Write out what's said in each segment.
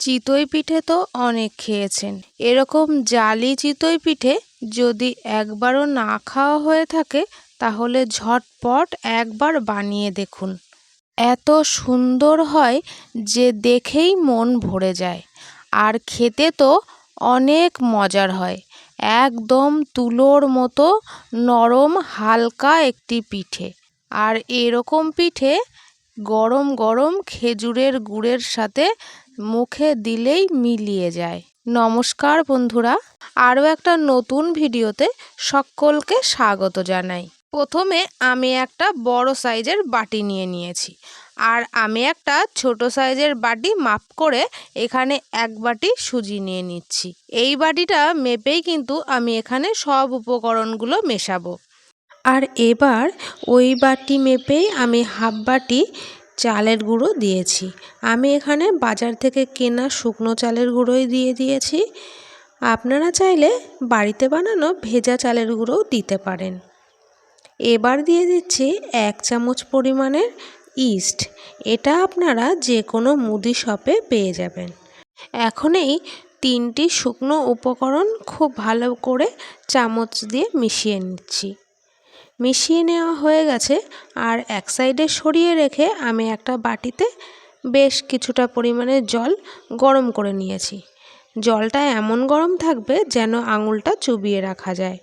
চিতই পিঠে তো অনেক খেয়েছেন। এরকম জালি চিতই পিঠে যদি একবারও না খাওয়া হয়ে থাকে, তাহলে ঝটপট একবার বানিয়ে দেখুন। এত সুন্দর হয় যে দেখেই মন ভরে যায়। আর খেতে তো অনেক মজার হয়। একদম তুলোর মতো নরম হালকা একটি পিঠে। আর এরকম পিঠে গরম গরম খেজুরের গুড়ের সাথে মুখে দিলেই মিলিয়ে যায়। নমস্কার বন্ধুরা, আরও একটা নতুন ভিডিওতে সকলকে স্বাগত জানাই। প্রথমে আমি একটা বড় সাইজের বাটি নিয়ে নিয়েছি। আর আমি একটা ছোট সাইজের বাটি মাপ করে এখানে এক বাটি সুজি নিয়ে নিচ্ছি। এই বাটিটা মেপেই কিন্তু আমি এখানে সব উপকরণগুলো মেশাবো। আর এবার ওই বাটি মেপেই আমি হাফ বাটি চালের গুঁড়ো দিয়েছি। আমি এখানে বাজার থেকে কেনা শুকনো চালের গুঁড়োই দিয়ে দিয়েছি। আপনারা চাইলে বাড়িতে বানানো ভেজা চালের গুঁড়োও দিতে পারেন। এবার দিয়ে দিচ্ছি এক চামচ পরিমাণের ইস্ট। এটা আপনারা যে কোনো মুদি শপে পেয়ে যাবেন। এখন এই তিনটি শুকনো উপকরণ খুব ভালো করে চামচ দিয়ে মিশিয়ে নিচ্ছি। মিশিয়ে নেওয়া হয়ে গেছে আর এক সাইডে সরিয়ে রেখে আমি একটা বাটিতে বেশ কিছুটা পরিমাণে জল গরম করে নিয়েছি। জলটা এমন গরম থাকবে যেন আঙুলটা চুবিয়ে রাখা যায়।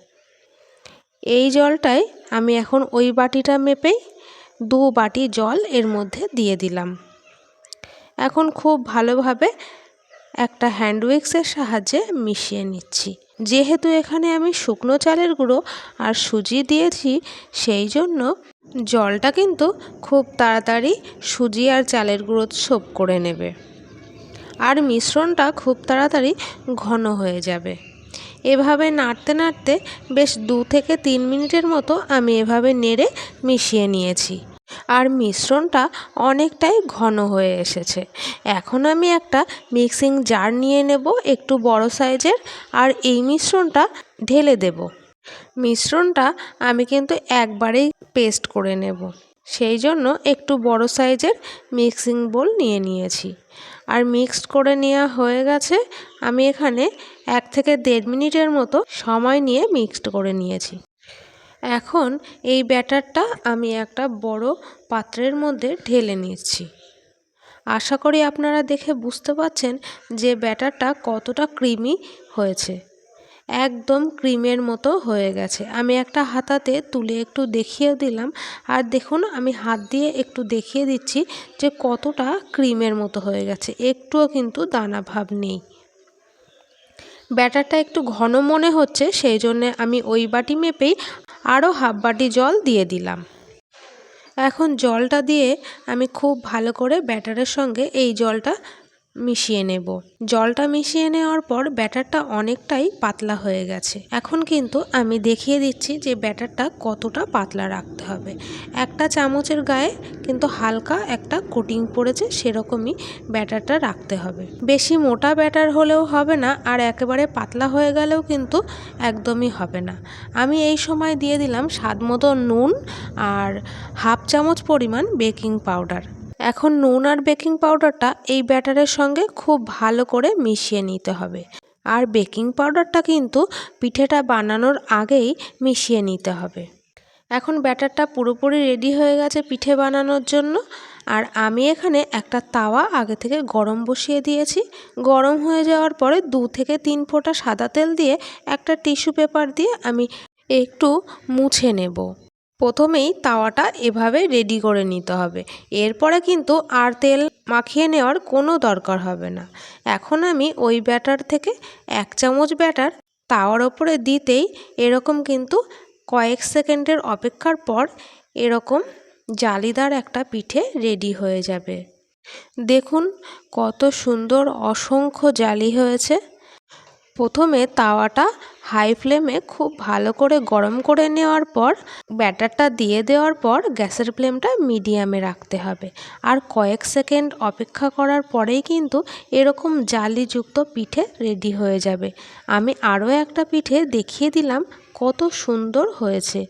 এই জলটাই আমি এখন ওই বাটিটা মেপেই দু বাটি জল এর মধ্যে দিয়ে দিলাম। এখন খুব ভালোভাবে একটা হ্যান্ড উইক্সের সাহায্যে মিশিয়ে নিচ্ছি। যেহেতু এখানে আমি শুকনো চালের গুঁড়ো আর সুজি দিয়েছি, সেই জন্য জলটা কিন্তু খুব তাড়াতাড়ি সুজি আর চালের গুঁড়ো সোপ করে নেবে। আর মিশ্রণটা খুব তাড়াতাড়ি ঘন হয়ে যাবে। এভাবে নাড়তে নাড়তে বেশ দু থেকে তিন মিনিটের মতো আমি এভাবে নেড়ে মিশিয়ে নিয়েছি। আর মিশ্রণটা অনেকটাই ঘন হয়ে এসেছে। এখন আমি একটা মিক্সিং জার নিয়ে নেব একটু বড় সাইজের আর এই মিশ্রণটা ঢেলে দেব। মিশ্রণটা আমি কিন্তু একবারেই পেস্ট করে নেব। সেই জন্য একটু বড় সাইজের মিক্সিং বোল নিয়ে নিয়েছি। আর মিক্সড করে নেওয়া হয়ে গেছে, আমি এখানে এক থেকে দেড় মিনিটের মতো সময় নিয়ে মিক্সড করে নিয়েছি। এখন এই ব্যাটারটা আমি একটা বড় পাত্রের মধ্যে ঢেলে নিচ্ছি। আশা করি আপনারা দেখে বুঝতে পারছেন যে ব্যাটারটা কতটা ক্রিমি হয়েছে। একদম ক্রিমের মতো হয়ে গেছে। আমি একটা হাতাতে তুলে একটু দেখিয়ে দিলাম। আর দেখুন, আমি হাত দিয়ে একটু দেখিয়ে দিচ্ছি যে কতটা ক্রিমের মতো হয়ে গেছে। একটুও কিন্তু দানা ভাব নেই। ব্যাটারটা একটু ঘন মনে হচ্ছে, সেই জন্যে আমি ওই বাটি মেপেই আরও হাফ বাটি জল দিয়ে দিলাম। এখন জলটা দিয়ে আমি খুব ভালো করে ব্যাটারের সঙ্গে এই জলটা মিশিয়ে নেব। জলটা মিশিয়ে নেওয়ার পর ব্যাটারটা অনেকটাই পাতলা হয়ে গেছে। এখন কিন্তু আমি দেখিয়ে দিচ্ছি যে ব্যাটারটা কতটা পাতলা রাখতে হবে। একটা চামচের গায়ে কিন্তু হালকা একটা কোটিং পড়েছে, সেরকমই ব্যাটারটা রাখতে হবে। বেশি মোটা ব্যাটার হলেও হবে না, আর একেবারে পাতলা হয়ে গেলেও কিন্তু একদমই হবে না। আমি এই সময় দিয়ে দিলাম স্বাদ মতো নুন আর হাফ চামচ পরিমাণ বেকিং পাউডার। এখন নুন আর বেকিং পাউডারটা এই ব্যাটারের সঙ্গে খুব ভালো করে মিশিয়ে নিতে হবে। আর বেকিং পাউডারটা কিন্তু পিঠেটা বানানোর আগেই মিশিয়ে নিতে হবে। এখন ব্যাটারটা পুরোপুরি রেডি হয়ে গেছে পিঠে বানানোর জন্য। আর আমি এখানে একটা তাওয়া আগে থেকে গরম বসিয়ে দিয়েছি। গরম হয়ে যাওয়ার পরে দু থেকে তিন ফোঁটা সাদা তেল দিয়ে একটা টিস্যু পেপার দিয়ে আমি একটু মুছে নেব। প্রথমেই তাওয়াটা এভাবে রেডি করে নিতে হবে। এরপরে কিন্তু আর তেল মাখিয়ে নেওয়ার কোনো দরকার হবে না। এখন আমি ওই ব্যাটার থেকে এক চামচ ব্যাটার তাওয়ার ওপরে দিতেই এরকম কিন্তু কয়েক সেকেন্ডের অপেক্ষার পর এরকম জালিদার একটা পিঠে রেডি হয়ে যাবে। দেখুন কত সুন্দর অসংখ্য জালি হয়েছে। প্রথমে তাওয়াটা হাই ফ্লেমে খুব ভালো করে গরম করে নেওয়ার পর, ব্যাটারটা দিয়ে দেওয়ার পর গ্যাসের ফ্লেমটা মিডিয়ামে রাখতে হবে। আর কয়েক সেকেন্ড অপেক্ষা করার পরেই কিন্তু এরকম জালিযুক্ত পিঠে রেডি হয়ে যাবে। আমি আরও একটা পিঠে দেখিয়ে দিলাম কত সুন্দর হয়েছে।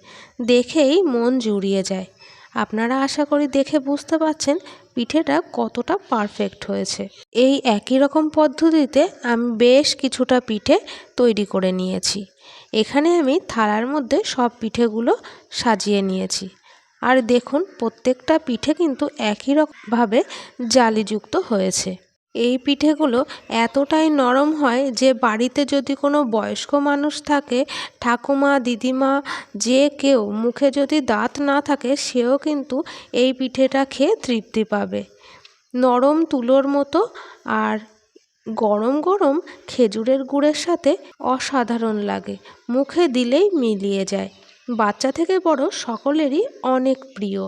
দেখেই মন জুড়িয়ে যায়। আপনারা আশা করি দেখে বুঝতে পারছেন পিঠেটা কতটা পারফেক্ট হয়েছে। এই একই রকম পদ্ধতিতে আমি বেশ কিছুটা পিঠে তৈরি করে নিয়েছি। এখানে আমি থালার মধ্যে সব পিঠেগুলো সাজিয়ে নিয়েছি। আর দেখুন, প্রত্যেকটা পিঠে কিন্তু একই রকমভাবে জালিযুক্ত হয়েছে। এই পিঠেগুলো এতটাই নরম হয় যে বাড়িতে যদি কোনো বয়স্ক মানুষ থাকে, ঠাকুমা, দিদিমা, যে কেউ মুখে যদি দাঁত না থাকে, সেও কিন্তু এই পিঠেটা খেয়ে তৃপ্তি পাবে। নরম তুলোর মতো আর গরম গরম খেজুরের গুড়ের সাথে অসাধারণ লাগে, মুখে দিলেই মিলিয়ে যায়। বাচ্চা থেকে বড় সকলেরই অনেক প্রিয়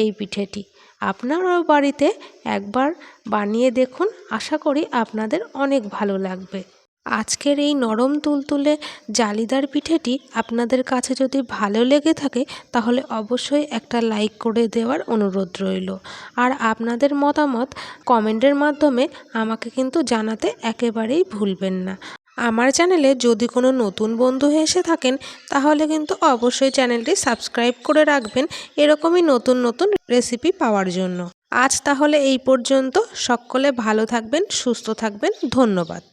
এই পিঠেটি। আপনারাও বাড়িতে একবার বানিয়ে দেখুন। আশা করি আপনাদের অনেক ভালো লাগবে। আজকের এই নরম তুলতুলে জালিদার পিঠেটি আপনাদের কাছে যদি ভালো লেগে থাকে, তাহলে অবশ্যই একটা লাইক করে দেওয়ার অনুরোধ রইল। আর আপনাদের মতামত কমেন্টের মাধ্যমে আমাকে কিন্তু জানাতে একেবারেই ভুলবেন না। আমার চ্যানেলে যদি কোনো নতুন বন্ধু এসে থাকেন, তাহলে কিন্তু অবশ্যই চ্যানেলটি সাবস্ক্রাইব করে রাখবেন এরকমই নতুন নতুন রেসিপি পাওয়ার জন্য। আজ তাহলে এই পর্যন্ত। সকলে ভালো থাকবেন, সুস্থ থাকবেন। ধন্যবাদ।